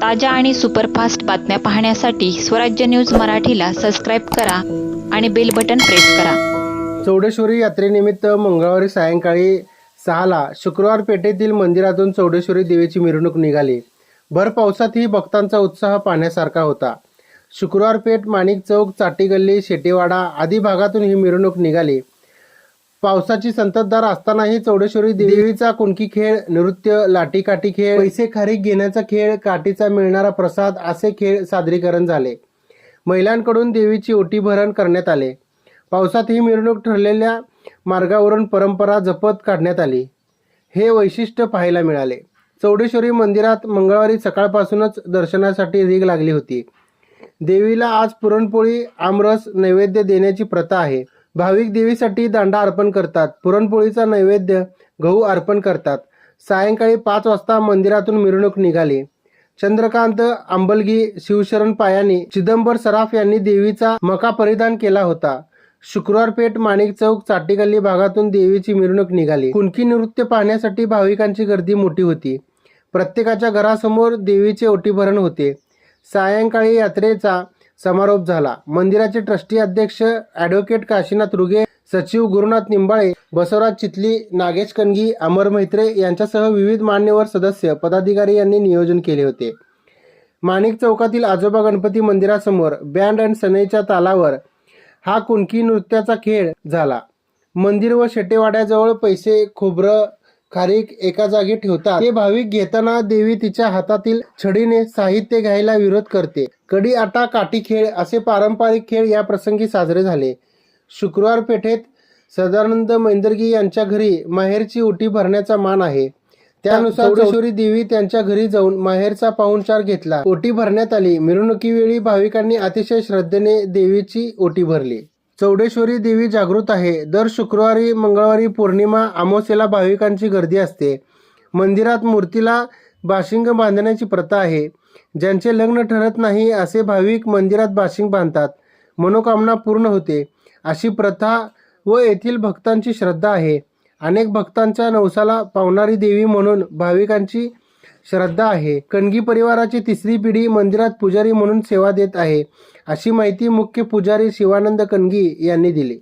ताज्या आणि सुपरफास्ट बातम्या पाहण्यासाठी स्वराज्य न्यूज मराठीला सबस्क्राईब करा आणि बेल बटन प्रेस करा. चौडेश्वरी यात्रेनिमित्त मंगळवारी सायंकाळी सहाला शुक्रवार पेठेतील मंदिरातून चौडेश्वरी देवीची मिरवणूक निघाली. भर पावसातही भक्तांचा उत्साह पाहण्यासारखा होता. शुक्रवार पेठ माणिक चौक चाटी गल्ली शेटेवाडा आदी भागातून ही मिरवणूक निघाली. पावसाची संततधार असतानाही चौडेश्वरी देवीचा कुणकी खेळ नृत्य लाटीकाठी खेळ पैसे खारीक घेण्याचा खेळ काठीचा मिळणारा प्रसाद असे खेळ सादरीकरण झाले. महिलांकडून देवीची ओटी भरण करण्यात आले. पावसात ही मिरवणूक ठरलेल्या मार्गावरून परंपरा जपत काढण्यात आली. हे वैशिष्ट्य पाहायला मिळाले. चौडेश्वरी मंदिरात मंगळवारी सकाळपासूनच दर्शनासाठी रीग लागली होती. देवीला आज पुरणपोळी आमरस नैवेद्य देण्याची प्रथा आहे. भाविक देवीसाठी दांडा अर्पण करतात. पुरणपोळीचा नैवेद्य गहू अर्पण करतात. सायंकाळी पाच वाजता मंदिरातून मिरवणूक निघाली. चंद्रकांत आंबलगी शिवशरण पायानी चिदंबर सराफ यांनी देवीचा मका परिधान केला होता. शुक्रवार पेठ माणिक चौक चाटीगल्ली भागातून देवीची मिरवणूक निघाली. कुणकी नृत्य पाहण्यासाठी भाविकांची गर्दी मोठी होती. प्रत्येकाच्या घरासमोर देवीचे ओटीभरण होते. सायंकाळी यात्रेचा समारोप झाला. मंदिराचे ट्रस्टी अध्यक्ष ॲडव्होकेट काशीनाथ रुगे सचिव गुरुनाथ निंबाळे बसवराज चितली नागेश कणगी अमर मैत्रे यांच्यासह विविध मान्यवर सदस्य पदाधिकारी यांनी नियोजन केले होते. माणिक चौकातील आजोबा गणपती मंदिरासमोर बँड अँड सनईच्या तालावर हा कुणकी नृत्याचा खेळ झाला. मंदिर व शेटेवाड्याजवळ पैसे खोबरं खारीक एका जागी ठेवतात. ते भाविक घेताना देवी तिच्या हातातील छडीने साहित्य घ्यायला विरोध करते. कडी आटा काठी खेळ असे पारंपरिक खेळ या प्रसंगी साजरे झाले. शुक्रवार पेठेत सदानंद मैंदर्गी यांच्या घरी माहेरची उटी भरण्याचा मान आहे. त्यानुसार चौडेश्वरी देवी त्यांच्या घरी जाऊन माहेरचा पाहुणचार घेतला. ओटी भरण्यात आली. मिरवणुकीवेळी भाविकांनी अतिशय श्रद्धेने देवीची ओटी भरली. चौडेश्वरी देवी जागृत आहे. दर शुक्रवारी मंगळवारी पौर्णिमा अमावस्येला भाविकांची गर्दी असते. मंदिरात मूर्तीला बाशिंग बांधण्याची प्रथा आहे. ज्यांचे लग्न ठरत नाही असे भाविक मंदिरात बाशिंग बांधतात. मनोकामना पूर्ण होते. अशी प्रथा व येथील भक्तांची श्रद्धा आहे. अनेक भक्तांच्या नवसाला पावणारी देवी म्हणून भाविकांची श्रद्धा आहे. कणगी परिवाराची तिसरी पिढी मंदिरात पुजारी म्हणून सेवा देत आहे अशी माहिती मुख्य पुजारी शिवानंद कणगी यांनी दिली.